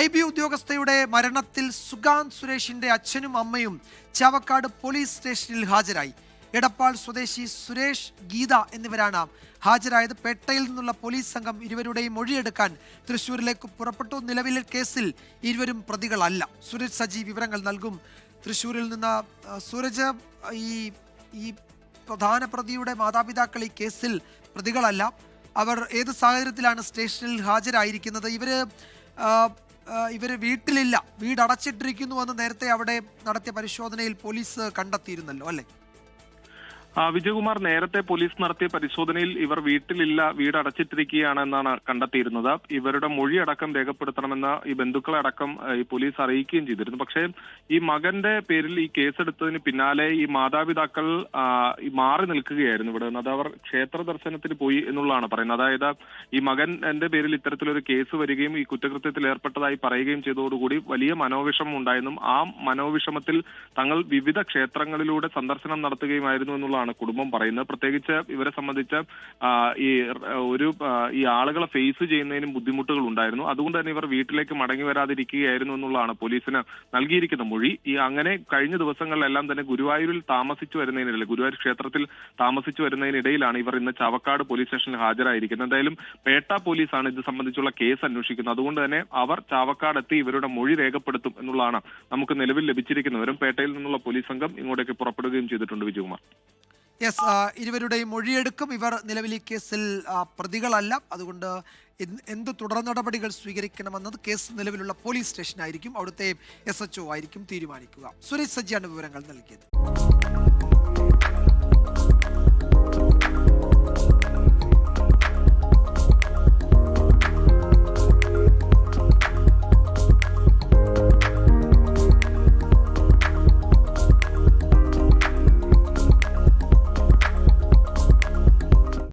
I B ഉദ്യോഗസ്ഥയുടെ മരണത്തിൽ സുഗാന്ത് സുരേഷിന്റെ അച്ഛനും അമ്മയും ചാവക്കാട് പോലീസ് സ്റ്റേഷനിൽ ഹാജരായി. എടപ്പാൾ സ്വദേശി സുരേഷ് ഗീത എന്നിവരാണ് ഹാജരായത്. പേട്ടയിൽ നിന്നുള്ള പോലീസ് സംഘം ഇരുവരുടെയും മൊഴിയെടുക്കാൻ തൃശൂരിലേക്ക് പുറപ്പെട്ടു. നിലവിലെ കേസിൽ ഇരുവരും പ്രതികളല്ല. സുരജ് സജി വിവരങ്ങൾ നൽകും. തൃശൂരിൽ നിന്ന് സുരജ് ഈ ഈ പ്രധാന പ്രതിയുടെ മാതാപിതാക്കൾ ഈ കേസിൽ പ്രതികളല്ല. അവർ ഏത് സാഹചര്യത്തിലാണ് സ്റ്റേഷനിൽ ഹാജരായിരിക്കുന്നത്? ഇവർ ആ, വീട്ടിലില്ല. വീട് അടച്ചിട്ടിരിക്കുന്നുവെന്ന് നേരത്തെ അവിടെ നടത്തിയ പരിശോധനയിൽ പോലീസ് കണ്ടെത്തിയിരുന്നല്ലോ അല്ലേ? വിജയകുമാർ നേരത്തെ പോലീസ് നടത്തിയ പരിശോധനയിൽ ഇവർ വീട്ടിലില്ല വീട് അടച്ചിട്ടിരിക്കുകയാണ് എന്നാണ് കണ്ടെത്തിയിരുന്നത്. ഇവരുടെ മൊഴി അടക്കം രേഖപ്പെടുത്തണമെന്ന് ഈ ബന്ധുക്കളെ അടക്കം ഈ പോലീസ് അറിയിക്കുകയും ചെയ്തിരുന്നു. പക്ഷേ ഈ മകന്റെ പേരിൽ ഈ കേസെടുത്തതിന് പിന്നാലെ ഈ മാതാപിതാക്കൾ മാറി നിൽക്കുകയായിരുന്നു ഇവിടെ നിന്ന്. അത് അവർ ക്ഷേത്ര ദർശനത്തിന് പോയി എന്നുള്ളതാണ് പറയുന്നത്. അതായത് ഈ മകൻ എന്റെ പേരിൽ ഇത്തരത്തിലൊരു കേസ് വരികയും ഈ കുറ്റകൃത്യത്തിൽ ഏർപ്പെട്ടതായി പറയുകയും ചെയ്തതോടുകൂടി വലിയ മനോവിഷമം ഉണ്ടായെന്നും ആ മനോവിഷമത്തിൽ തങ്ങൾ വിവിധ ക്ഷേത്രങ്ങളിലൂടെ സന്ദർശനം നടത്തുകയുമായിരുന്നു എന്നുള്ളതാണ് കുടുംബം പറയുന്നത്. പ്രത്യേകിച്ച് ഇവരെ സംബന്ധിച്ച് ഈ ഒരു ഈ ആളുകളെ ഫേസ് ചെയ്യുന്നതിനും ബുദ്ധിമുട്ടുകൾ ഉണ്ടായിരുന്നു. അതുകൊണ്ട് തന്നെ ഇവർ വീട്ടിലേക്ക് മടങ്ങി വരാതിരിക്കുകയായിരുന്നു എന്നുള്ളതാണ് പോലീസിന് നൽകിയിരിക്കുന്ന മൊഴി. ഈ അങ്ങനെ കഴിഞ്ഞ ദിവസങ്ങളിലെല്ലാം തന്നെ ഗുരുവായൂരിൽ താമസിച്ചു വരുന്നതിനിടയിൽ ഗുരുവായൂർ ക്ഷേത്രത്തിൽ താമസിച്ചു വരുന്നതിനിടയിലാണ് ഇവർ ഇന്ന് ചാവക്കാട് പോലീസ് സ്റ്റേഷനിൽ ഹാജരായിരിക്കുന്നത്. എന്തായാലും പേട്ട പോലീസാണ് ഇത് സംബന്ധിച്ചുള്ള കേസ് അന്വേഷിക്കുന്നത്. അതുകൊണ്ട് തന്നെ അവർ ചാവക്കാട് എത്തി ഇവരുടെ മൊഴി രേഖപ്പെടുത്തും എന്നുള്ളതാണ് നമുക്ക് നിലവിൽ ലഭിച്ചിരിക്കുന്നവരും പേട്ടയിൽ നിന്നുള്ള പോലീസ് സംഘം ഇങ്ങോട്ടേക്ക് പുറപ്പെടുകയും ചെയ്തിട്ടുണ്ട് വിജയകുമാർ. യെസ് ഇരുവരുടെയും മൊഴിയെടുക്കും. ഇവർ നിലവിൽ ഈ കേസിൽ പ്രതികളല്ല. അതുകൊണ്ട് എന്ത് തുടർ നടപടികൾ സ്വീകരിക്കണമെന്നത് കേസ് നിലവിലുള്ള പോലീസ് സ്റ്റേഷനായിരിക്കും. അവിടുത്തെ എസ് എച്ച് ആയിരിക്കും തീരുമാനിക്കുക. സുരേഷ് സജ്ജിയാണ് വിവരങ്ങൾ നൽകിയത്.